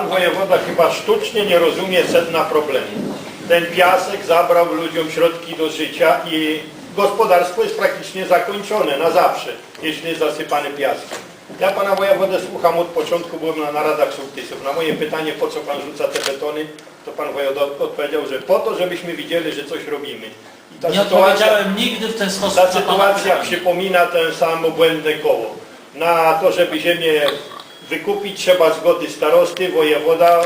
Pan wojewoda chyba sztucznie nie rozumie sedna problemu. Ten piasek zabrał ludziom środki do życia i gospodarstwo jest praktycznie zakończone na zawsze, jeśli jest zasypane piaskiem. Ja pana wojewodę słucham od początku, byłem na naradach sołtysów. Na moje pytanie, po co pan rzuca te betony, to pan wojewoda odpowiedział, że po to, żebyśmy widzieli, że coś robimy. I ta Nie odpowiedziałem nigdy w ten sposób ta sytuacja przypomina ten samo błędne koło. Na to, żeby ziemię wykupić, trzeba zgody starosty, wojewoda,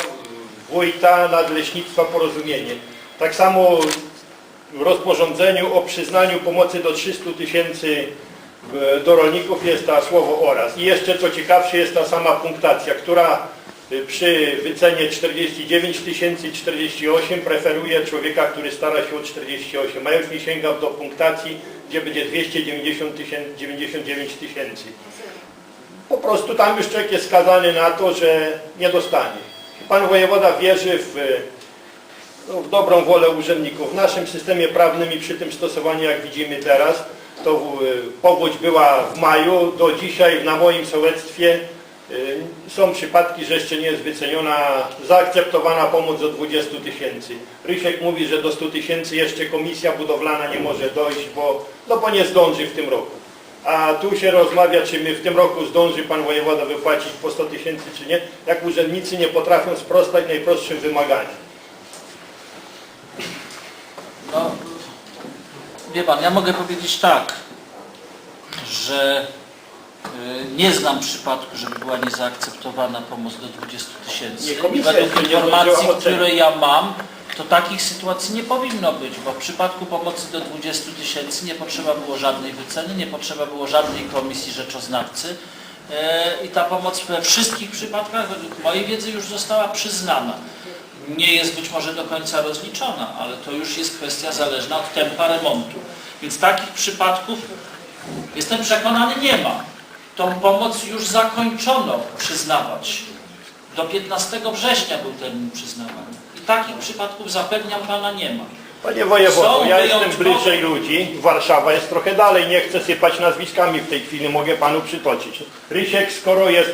wójta, nadleśnictwa, porozumienie. Tak samo w rozporządzeniu o przyznaniu pomocy do 300 tysięcy e, do rolników jest ta słowo oraz. I jeszcze co ciekawsze jest ta sama punktacja, która y, przy wycenie 49 tysięcy 48 preferuje człowieka, który stara się o 48, a już nie sięga do punktacji, gdzie będzie 290 tysięcy, 99 tysięcy. Po prostu tam już człowiek jest skazany na to, że nie dostanie. Pan wojewoda wierzy w, no, w dobrą wolę urzędników. W naszym systemie prawnym i przy tym stosowaniu, jak widzimy teraz, to y, powódź była w maju, do dzisiaj na moim sołectwie y, są przypadki, że jeszcze nie jest wyceniona, zaakceptowana pomoc do 20 tysięcy. Rysiek mówi, że do 100 tysięcy jeszcze komisja budowlana nie może dojść, bo, no bo nie zdąży w tym roku. A tu się rozmawia, czy my w tym roku zdąży pan wojewoda wypłacić po 100 tysięcy, czy nie, jak urzędnicy nie potrafią sprostać najprostszym wymaganiom. No, wie pan, ja mogę powiedzieć tak, że y, nie znam przypadku, żeby była niezaakceptowana pomoc do 20 tysięcy. Nie, komisja według jeszcze nie informacji, zdążyła ocenić. które ja mam, to takich sytuacji nie powinno być, bo w przypadku pomocy do 20 tysięcy nie potrzeba było żadnej wyceny, nie potrzeba było żadnej komisji rzeczoznawcy e, i ta pomoc we wszystkich przypadkach według mojej wiedzy już została przyznana. Nie jest być może do końca rozliczona, ale to już jest kwestia zależna od tempa remontu. Więc takich przypadków, jestem przekonany, nie ma. Tą pomoc już zakończono przyznawać. Do 15 września był termin przyznawany. Takich przypadków zapewniam Pana nie ma. Panie wojewodo, Są ja jestem wyjątkowe- bliżej ludzi, Warszawa jest trochę dalej, nie chcę sypać nazwiskami w tej chwili, mogę panu przytoczyć. Rysiek, skoro jest,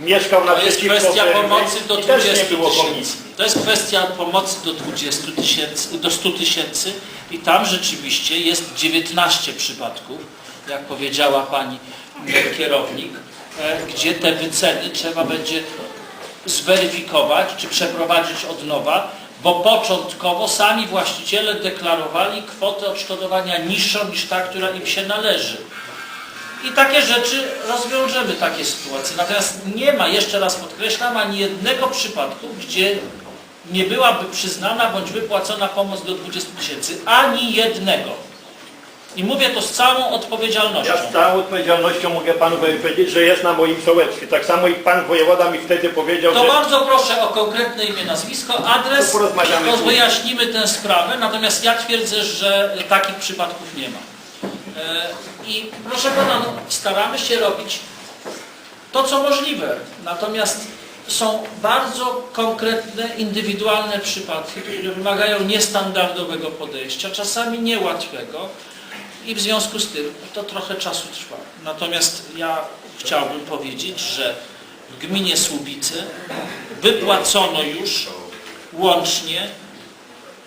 mieszkał na To jest kwestia pomocy do i też 20 nie było tysięcy. komisji. To jest kwestia pomocy do 20 tysięcy, do 100 tysięcy i tam rzeczywiście jest 19 przypadków, jak powiedziała Pani e, kierownik, e, gdzie te wyceny trzeba będzie zweryfikować czy przeprowadzić od nowa, bo początkowo sami właściciele deklarowali kwotę odszkodowania niższą niż ta, która im się należy. I takie rzeczy rozwiążemy, takie sytuacje. Natomiast nie ma, jeszcze raz podkreślam, ani jednego przypadku, gdzie nie byłaby przyznana bądź wypłacona pomoc do 20 tysięcy. Ani jednego. I mówię to z całą odpowiedzialnością. Ja z całą odpowiedzialnością mogę panu powiedzieć, że jest na moim sołectwie. Tak samo jak pan wojewoda mi wtedy powiedział, To że bardzo proszę o konkretne imię, nazwisko, adres, To porozmawiamy to później. wyjaśnimy tę sprawę, natomiast ja twierdzę, że takich przypadków nie ma. E, I proszę Pana, no, staramy się robić to, co możliwe, natomiast są bardzo konkretne, indywidualne przypadki, które wymagają niestandardowego podejścia, czasami niełatwego i w związku z tym to trochę czasu trwa. Natomiast ja chciałbym powiedzieć, że w gminie Słubice wypłacono już łącznie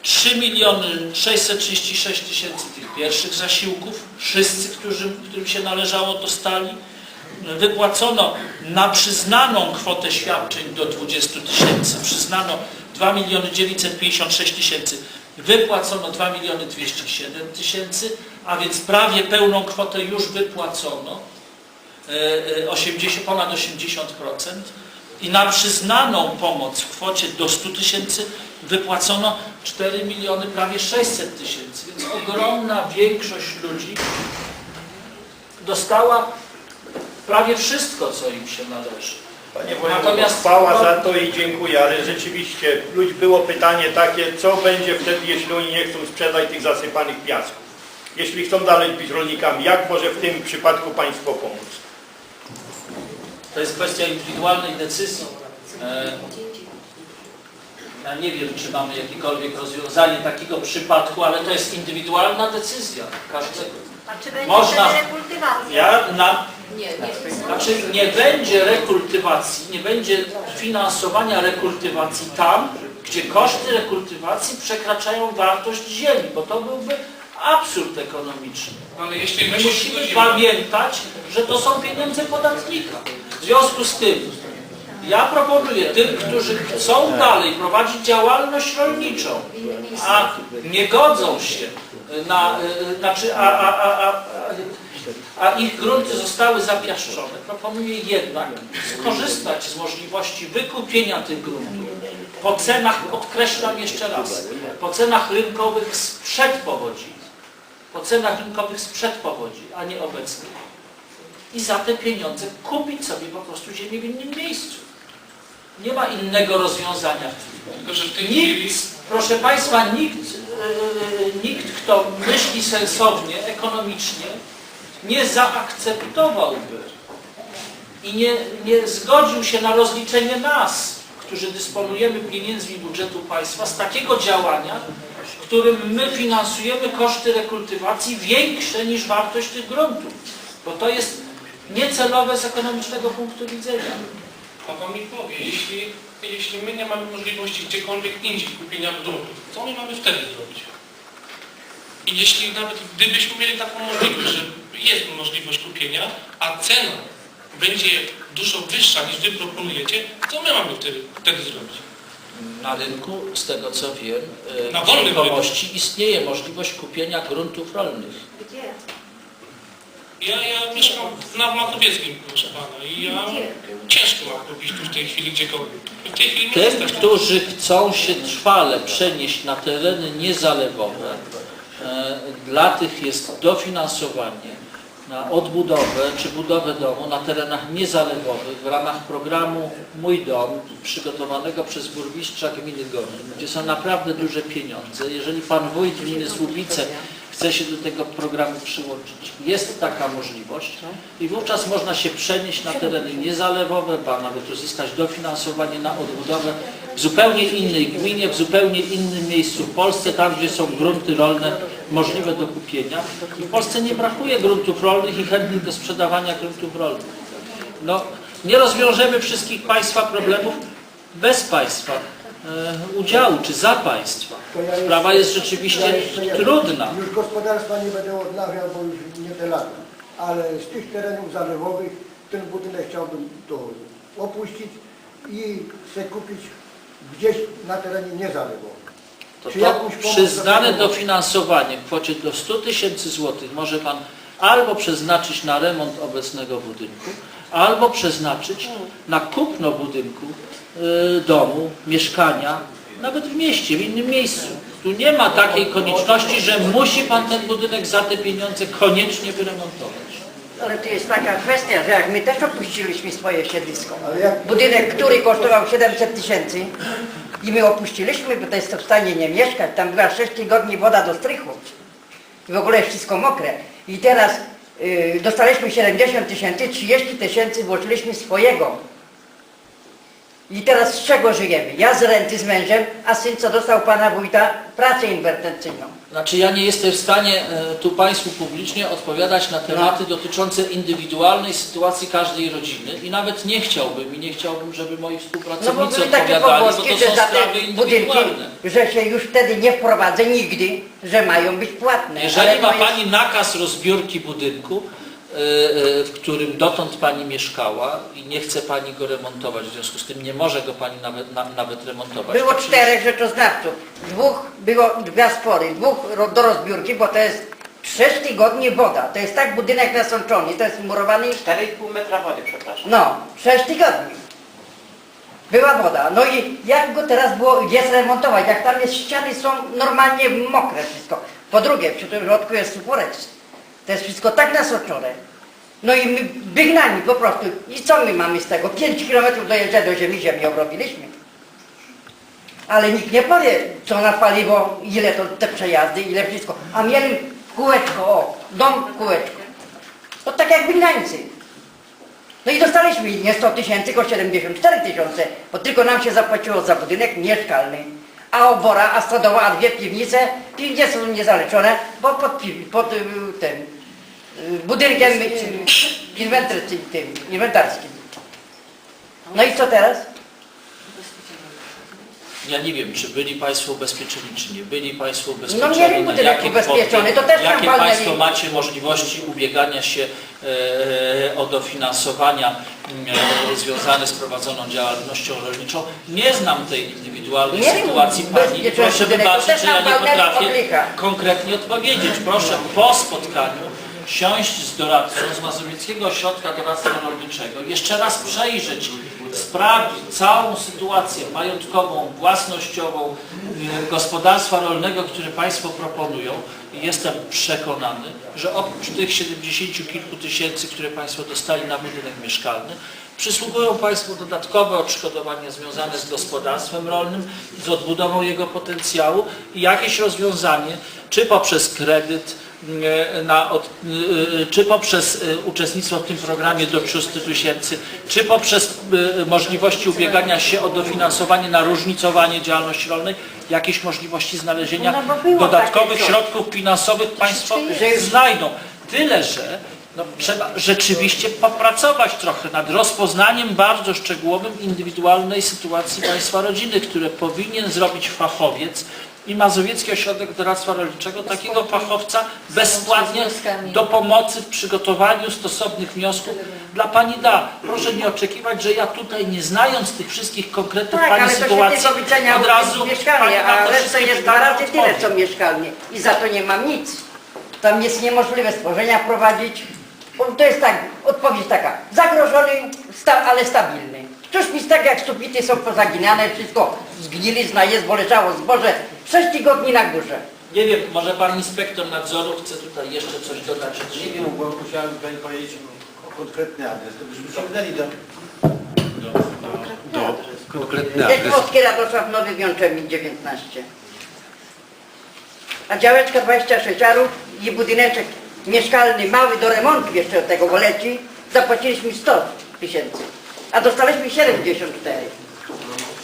3 miliony 636 tysięcy tych pierwszych zasiłków. Wszyscy, którzy, którym się należało, dostali. Wypłacono na przyznaną kwotę świadczeń do 20 tysięcy. Przyznano 2 miliony 956 tysięcy. Wypłacono 2 miliony 207 tysięcy, a więc prawie pełną kwotę już wypłacono. e, e, 80, ponad 80% i na przyznaną pomoc w kwocie do 100 tysięcy wypłacono 4 miliony prawie 600 tysięcy, więc ogromna większość ludzi dostała prawie wszystko, co im się należy. Panie Natomiast- chwała za to i dziękuję, ale rzeczywiście ludzi było pytanie takie, co będzie wtedy, jeśli oni nie chcą sprzedać tych zasypanych piasków. Jeśli chcą dalej być rolnikami, jak może w tym przypadku państwo pomóc? To jest kwestia indywidualnej decyzji. E, Ja nie wiem, czy mamy jakiekolwiek rozwiązanie takiego przypadku, ale to jest indywidualna decyzja każdego. A czy będzie Można- rekultywacja? Ja na, Nie, nie. Znaczy nie będzie rekultywacji, nie będzie finansowania rekultywacji tam, gdzie koszty rekultywacji przekraczają wartość ziemi, bo to byłby absurd ekonomiczny. Ale jeśli My musimy pamiętać, że to są pieniądze podatnika. W związku z tym ja proponuję tym, którzy chcą dalej prowadzić działalność rolniczą, a nie godzą się na, y, znaczy, a, a, a, a, a ich grunty zostały zapiaszczone, proponuję jednak skorzystać z możliwości wykupienia tych gruntów po cenach, podkreślam jeszcze raz, po cenach rynkowych sprzed powodzi po cenach rynkowych sprzed powodzi, a nie obecnych. I za te pieniądze kupić sobie po prostu ziemię w innym miejscu. Nie ma innego rozwiązania. Nikt, proszę Państwa, nikt, yy, nikt, kto myśli sensownie, ekonomicznie, nie zaakceptowałby i nie, nie zgodził się na rozliczenie nas, którzy dysponujemy pieniędzmi budżetu państwa, z takiego działania, którym my finansujemy koszty rekultywacji większe niż wartość tych gruntów. Bo to jest niecelowe z ekonomicznego punktu widzenia. a Pan mi powie, jeśli, jeśli my nie mamy możliwości gdziekolwiek indziej kupienia gruntów, co my mamy wtedy zrobić? I jeśli nawet gdybyśmy mieli taką możliwość, że jest możliwość kupienia, a cena będzie dużo wyższa niż Wy proponujecie, co my mamy wtedy, wtedy zrobić? Na rynku, z tego co wiem, e, Na wolnym nieruchomości istnieje możliwość kupienia gruntów rolnych. Ja, ja mieszkam na Mazowieckim, proszę Pana, i ja ciężko mam kupić tu w tej chwili gdziekolwiek. W tej chwili nie Tym, którzy chcą się trwale przenieść na tereny niezalewowe, e, dla tych jest dofinansowanie na odbudowę czy budowę domu na terenach niezalewowych w ramach programu Mój Dom przygotowanego przez burmistrza gminy Gorlin, gdzie są naprawdę duże pieniądze. Jeżeli pan wójt gminy Słubice chce się do tego programu przyłączyć, jest taka możliwość i wówczas można się przenieść na tereny niezalewowe, ba nawet uzyskać dofinansowanie na odbudowę w zupełnie innej gminie, w zupełnie innym miejscu w Polsce, tam gdzie są grunty rolne możliwe do kupienia. I w Polsce nie brakuje gruntów rolnych i chętnych do sprzedawania gruntów rolnych. No, nie rozwiążemy wszystkich Państwa problemów bez Państwa e, udziału, czy za Państwa. Sprawa jest rzeczywiście trudna. Już gospodarstwa nie będę odnawiał, bo już nie te lata. Ale z tych terenów zalewowych ten budynek chciałbym to opuścić i chcę kupić gdzieś na terenie niezalewowym. To, Czy to jakąś pomoc przyznane dofinansowanie w kwocie do 100 tysięcy złotych może Pan albo przeznaczyć na remont obecnego budynku, albo przeznaczyć na kupno budynku, y, domu, mieszkania, nawet w mieście, w innym miejscu. Tu nie ma takiej konieczności, że musi Pan ten budynek za te pieniądze koniecznie wyremontować. Ale to jest taka kwestia, że jak my też opuściliśmy swoje siedlisko, jak- budynek, który kosztował 700 tysięcy i my opuściliśmy, bo to jest to w stanie nie mieszkać, tam była 6 tygodni woda do strychu i w ogóle wszystko mokre. I teraz y, dostaliśmy 70 tysięcy, 30 tysięcy włożyliśmy swojego. I teraz z czego żyjemy? Ja z renty z mężem, a syn co dostał pana wójta pracę inwertencyjną. Znaczy ja nie jestem w stanie e, tu Państwu publicznie odpowiadać na tematy dotyczące indywidualnej sytuacji każdej rodziny i nawet nie chciałbym i nie chciałbym, żeby moi No bo współpracownicy były takie odpowiadali, bo pogłoski, to że są za sprawy te budynki, indywidualne. że się już wtedy nie wprowadzę nigdy, że mają być płatne. Jeżeli Ale ma to jest- Pani nakaz rozbiórki budynku, w którym dotąd Pani mieszkała i nie chce Pani go remontować, w związku z tym nie może go Pani nawet, na, nawet remontować. Było czterech rzeczoznawców, dwóch było dwa spory, dwóch ro- do rozbiórki, bo to jest sześć tygodni woda. To jest tak budynek nasączony, to jest murowany 4,5 metra wody, przepraszam. No, sześć tygodni. Była woda. No i jak go teraz było jest remontować? Jak tam jest ściany są normalnie mokre wszystko. Po drugie, przy tym środku jest suporec. To jest wszystko tak nasoczone. No i my wygnani po prostu. I co my mamy z tego? 5 kilometrów dojeżdżać do ziemi, ziemi obrobiliśmy. Ale nikt nie powie, co na paliwo, ile to te przejazdy, ile wszystko. A mieli kółeczko, o, dom kółeczko. To tak jak wygnańcy. No i dostaliśmy nie 100 tysięcy, tylko 74 tysiące, bo tylko nam się zapłaciło za budynek mieszkalny. A obora, a stodoła, a dwie piwnice, piwnice są niezaleczone, bo pod, pod y, y, inwentar- tym, inwentarskim. No i co teraz? Ja nie wiem, czy byli Państwo ubezpieczeni, czy nie byli Państwo No ubezpieczeni. mieli na budynek jakie ubezpieczony, to też Jakie. Państwo macie możliwości ubiegania się e, o dofinansowania e, związane z prowadzoną działalnością rolniczą. Nie znam tej indywidualnej Mieli sytuacji Pani. Proszę budynek, to wybaczyć, też że ja nam nie potrafię konkretnie odpowiedzieć. Proszę po spotkaniu siąść z doradcą z Mazowieckiego Ośrodka Doradztwa Rolniczego, jeszcze raz przejrzeć, sprawdzić całą sytuację majątkową, własnościową y, gospodarstwa rolnego, które Państwo proponują. Jestem przekonany, że oprócz tych 70 kilku tysięcy, które Państwo dostali na budynek mieszkalny, Przysługują Państwu dodatkowe odszkodowania związane z gospodarstwem rolnym, z odbudową jego potencjału i jakieś rozwiązanie, czy poprzez kredyt, na od, e, czy poprzez e, uczestnictwo w tym programie do 300 tysięcy, czy poprzez e, możliwości ubiegania się o dofinansowanie na różnicowanie działalności rolnej, jakieś możliwości znalezienia No dodatkowych środków finansowych Państwo znajdą. Tyle, że no, trzeba rzeczywiście popracować trochę nad rozpoznaniem bardzo szczegółowym indywidualnej sytuacji Państwa rodziny, które powinien zrobić fachowiec i Mazowiecki Ośrodek Doradztwa Rolniczego takiego fachowca bezpłatnie do pomocy w przygotowaniu stosownych wniosków dla Pani da. Proszę nie oczekiwać, że ja tutaj nie znając tych wszystkich konkretnych Tak, Pani ale to się sytuacji tylko wycenia od razu mieszkalnie, Pani na a to reszta wszystkie jest dwa pytania razy tyle odpowie. co mieszkalnie i za to nie mam nic. Tam jest niemożliwe stworzenia prowadzić. Bo To jest tak, odpowiedź taka, zagrożony, sta, ale stabilny. Cóż mi z tego, jak sufity są pozaginane, wszystko zgnilizna jest, bo leżało zboże 6 tygodni na górze. Nie wiem, może Pan Inspektor Nadzoru chce tutaj jeszcze coś dodać? Nie wiem, bo musiałem Pani powiedzieć o konkretny adres, to byśmy sięgnęli do... do, do konkretny adres. Radosław Nowy Wiączemnik 19. A działeczka 26 arów i budyneczek mieszkalny mały do remontu jeszcze od tego, bo leci, zapłaciliśmy 100 tysięcy, a dostaliśmy 74.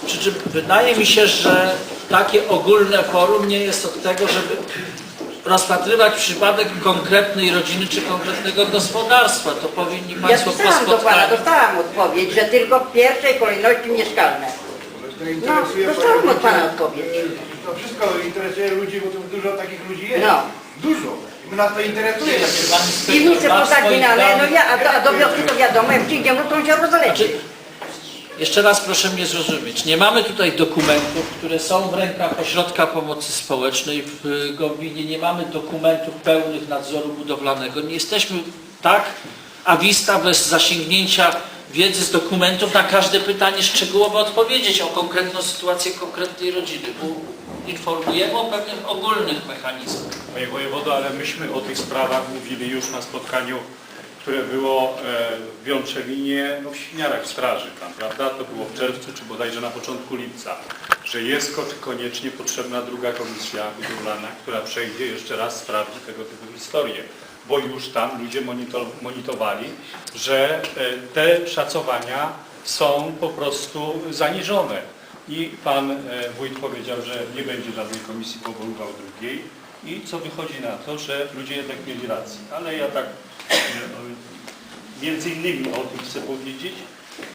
Przy czym wydaje mi się, że takie ogólne forum nie jest od tego, żeby rozpatrywać przypadek konkretnej rodziny czy konkretnego gospodarstwa. To powinni Ja Państwo po pisałam do Pana, spotkaniu. dostałam odpowiedź, że tylko w pierwszej kolejności mieszkalne. No, panią od Pana odpowiedź. To wszystko interesuje ludzi, bo tu dużo takich ludzi jest. No. Dużo. I nas to interesuje. Pan inspektor Piwnice ma swoich pozaginane, no danych. ja, a do, a do wioski to wiadomo, jak przyjdzie, no to on się rozleci. Znaczy, jeszcze raz proszę mnie zrozumieć. Nie mamy tutaj dokumentów, które są w rękach Ośrodka Pomocy Społecznej w y, Gowinie. Nie mamy dokumentów pełnych nadzoru budowlanego. Nie jesteśmy tak awista bez zasięgnięcia wiedzy z dokumentów na każde pytanie szczegółowo odpowiedzieć o konkretną sytuację konkretnej rodziny. U- Informujemy o pewnych ogólnych mechanizmach. Panie wojewodo, ale myśmy o tych sprawach mówili już na spotkaniu, które było e, w Wiątrzewinie, no w Świniarach Straży tam, prawda? To było w czerwcu czy bodajże na początku lipca, że jest ko- koniecznie potrzebna druga komisja budowlana, która przejdzie jeszcze raz, sprawdzi tego typu historie. Bo już tam ludzie monitor, monitorowali, że e, te szacowania są po prostu zaniżone. I pan e, wójt powiedział, że nie będzie żadnej komisji, powoływał drugiej. I co wychodzi na to, że ludzie jednak mieli rację. Ale ja tak między innymi o tym chcę powiedzieć,